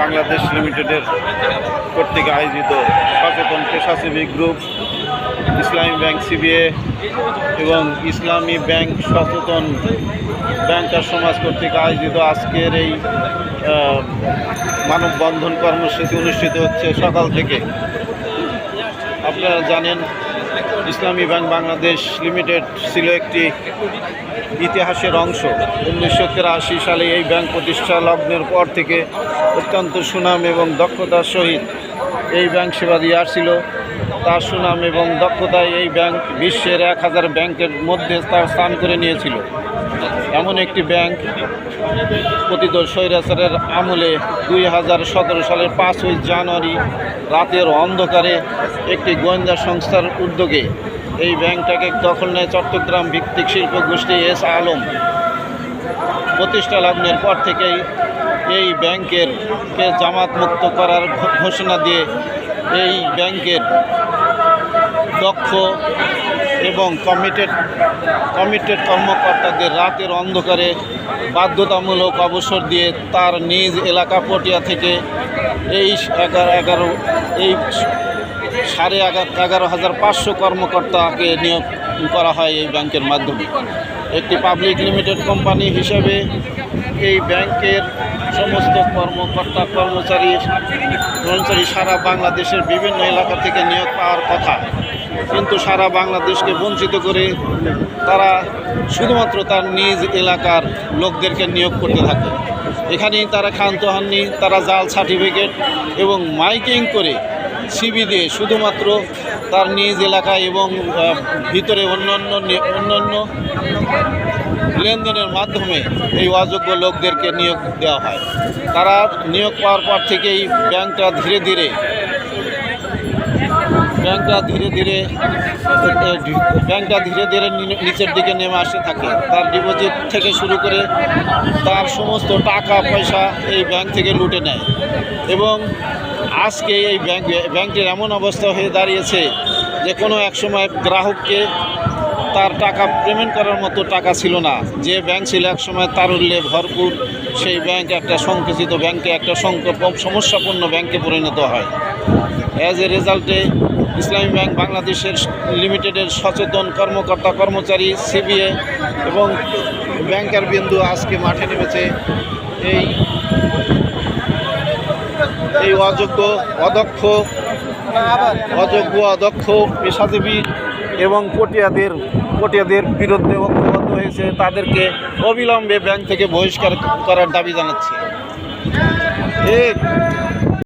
বাংলাদেশ লিমিটেডের কর্তৃক আয়োজিত সচেতন পেশাজীবী গ্রুপ, ইসলামী ব্যাংক সিবিএ এবং ইসলামী ব্যাংক সচেতন ব্যাংকার সমাজ কর্তৃক আয়োজিত আজকের এই মানববন্ধন কর্মসূচি অনুষ্ঠিত হচ্ছে সকাল থেকে। আপনারা জানেন ইসলামী ব্যাংক বাংলাদেশ লিমিটেড ছিল একটি ইতিহাসের অংশ। উনিশশো তেরাশি সালে এই ব্যাংক প্রতিষ্ঠা লগ্নের পর থেকে অত্যন্ত সুনাম এবং দক্ষতার সহিত এই ব্যাংক সেবা দিয়ে আসছিল। তার সুনাম এবং দক্ষতায় এই ব্যাংক বিশ্বের এক হাজার ব্যাংকের মধ্যে তার স্থান করে নিয়েছিল। এমন একটি ব্যাংক পতিত স্বৈরাচারের আমলে দুই হাজার সতেরো সালের পাঁচই জানুয়ারি রাতের অন্ধকারে একটি গোয়েন্দা সংস্থার উদ্যোগে এই ব্যাংকটাকে দখল নেয় চট্টগ্রাম ভিত্তিক শিল্প গোষ্ঠী এস আলম। প্রতিষ্ঠা লগ্নের পর থেকেই এই ব্যাংকের কে জামাত মুক্ত করার ঘোষণা দিয়ে এই ব্যাংকের দক্ষ এবং কমিটেড কমিটেড কর্মকর্তাদের রাতের অন্ধকারে বাধ্যতামূলক অবসর দিয়ে তার নিজ এলাকা পটিয়া থেকে এই এগারো এগারো, এই সাড়ে এগারো এগারো হাজার পাঁচশো কর্মকর্তাকে নিয়োগ করা হয় এই ব্যাংকের মাধ্যমে। একটি পাবলিক লিমিটেড কোম্পানি হিসেবে এই ব্যাংকের সমস্ত কর্মকর্তা, কর্মচারী কর্মচারী সারা বাংলাদেশের বিভিন্ন এলাকা থেকে নিয়োগ পাওয়ার কথা। কিন্তু সারা বাংলাদেশকে বঞ্চিত করে তারা শুধুমাত্র তার নিজ এলাকার লোকদেরকে নিয়োগ করতে থাকে। এখানেই তারা ক্ষান্ত হননি, তারা জাল সার্টিফিকেট এবং মাইকিং করে সিবি দিয়ে শুধুমাত্র তার নিজ এলাকায় এবং ভিতরে অন্যান্য অন্যান্য লেনদেনের মাধ্যমে এই অযোগ্য লোকদেরকে নিয়োগ দেওয়া হয়। তারা নিয়োগ পাওয়ার পর থেকেই ব্যাংকটা ধীরে ধীরে ব্যাংকটা ধীরে ধীরে, ব্যাংকটা ধীরে ধীরে নিচের দিকে নেমে আসতে থাকে। তার ডিপোজিট থেকে শুরু করে তার সমস্ত টাকা পয়সা এই ব্যাংক থেকে লুটে নেয় এবং আজকে এই ব্যাংক ব্যাংকের এমন অবস্থা হয়ে দাঁড়িয়েছে যে কোনো এক সময় গ্রাহককে তার টাকা পেমেন্ট করার মতো টাকা ছিল না। যে ব্যাংক ছিল এক সময় তারল্যে ভরপুর, সেই ব্যাংক একটা সংকুচিত ব্যাংকে একটা সংক- সমস্যাপূর্ণ ব্যাংকে পরিণত হয়। অ্যাজ এ রেজাল্টে ইসলামী ব্যাংক বাংলাদেশের লিমিটেডের সচেতন কর্মকর্তা, কর্মচারী সিবিএ এবং ব্যাংকার বিন্দু আজকে মাঠে নেমেছে। এই এই অযোগ্য, অদক্ষ অযোগ্য, অদক্ষ, পেশাজীবী এবং পটিয়াদের পটিয়াদের বিরুদ্ধে ঐক্যবদ্ধ হয়েছে, তাদেরকে অবিলম্বে ব্যাংক থেকে বহিষ্কার করার দাবি জানাচ্ছি। ঠিক